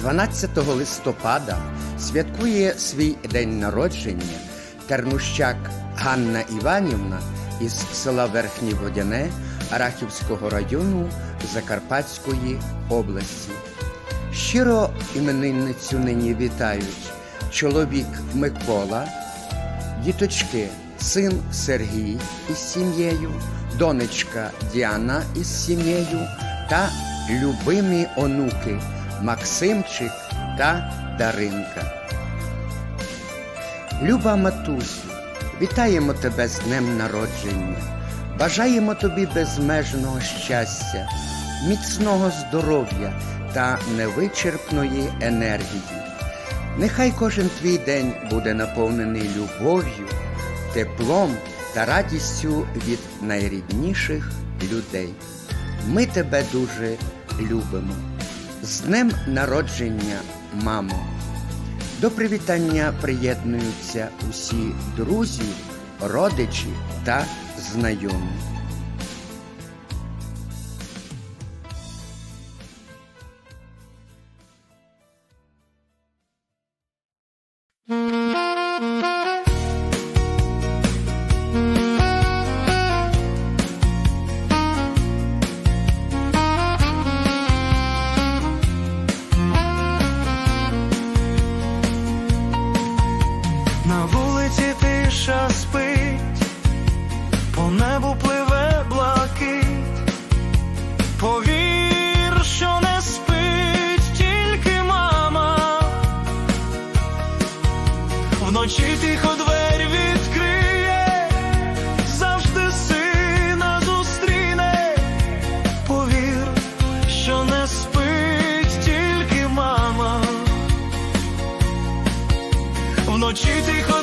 12 листопада святкує свій день народження тернущак Ганна Іванівна із села Верхнє Водяне Арахівського району Закарпатської області. Щиро іменинницю нині вітають чоловік Микола, діточки, син Сергій із сім'єю, донечка Діана із сім'єю та любимі онуки Максимчик та Даринка. Люба матусю, вітаємо тебе з днем народження, бажаємо тобі безмежного щастя, міцного здоров'я та невичерпної енергії. Нехай кожен твій день буде наповнений любов'ю, теплом та радістю від найрідніших людей. Ми тебе дуже любимо. З днем народження, мамо! До привітання приєднуються усі друзі, родичі та знайомі. По небу пливе блакить. Повір, що не спить тільки мама. Вночі тихо двері відкриє, завжди сина зустріне. Повір, що не спить тільки мама. Вночі тихо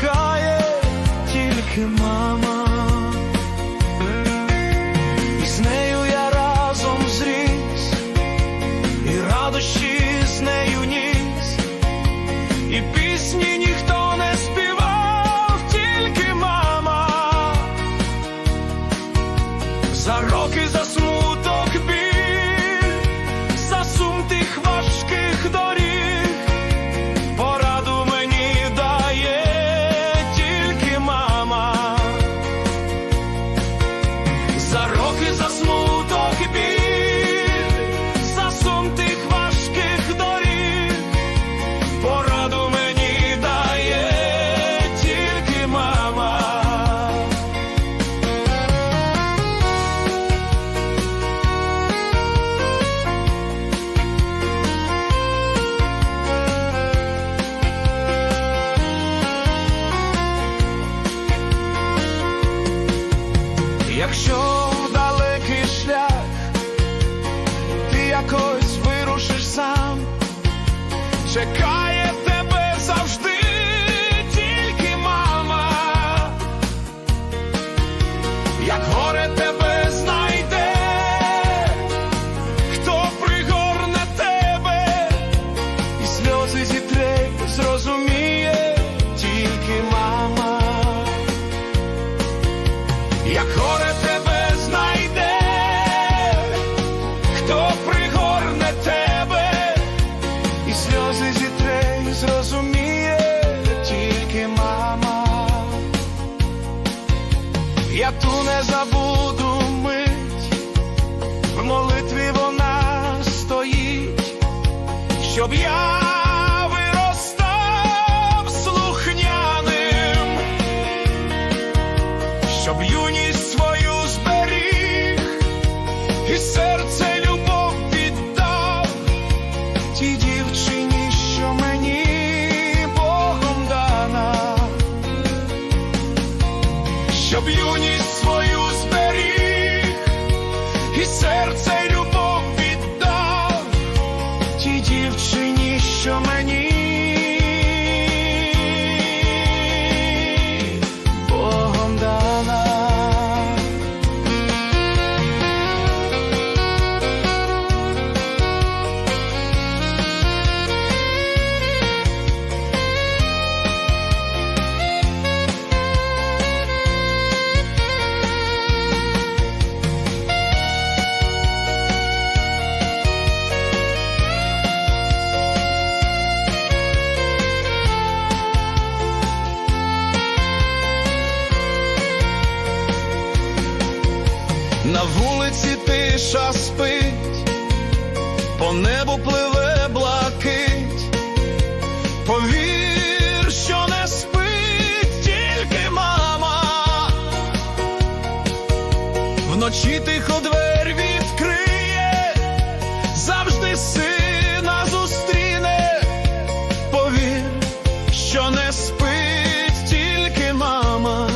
чекає тільки мама. Якщо в далекий шлях ти якось вирушиш сам, чекає тебе завжди тільки мама, як горе тебе знайде, хто пригорне тебе, і сльози зітре, зрозуміє тільки мама. Як горе Я ту не забуду мить, в молитві вона стоїть, щоб я виростав слухняним Вночі тихо двері відкриє, завжди сина зустріне. Повір, що не спить тільки мама.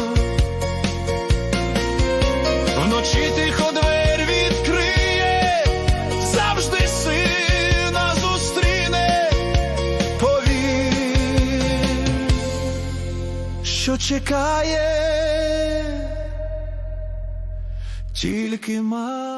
Вночі тихо двері відкриє, завжди сина зустріне. Повір, що чекає тільки мама.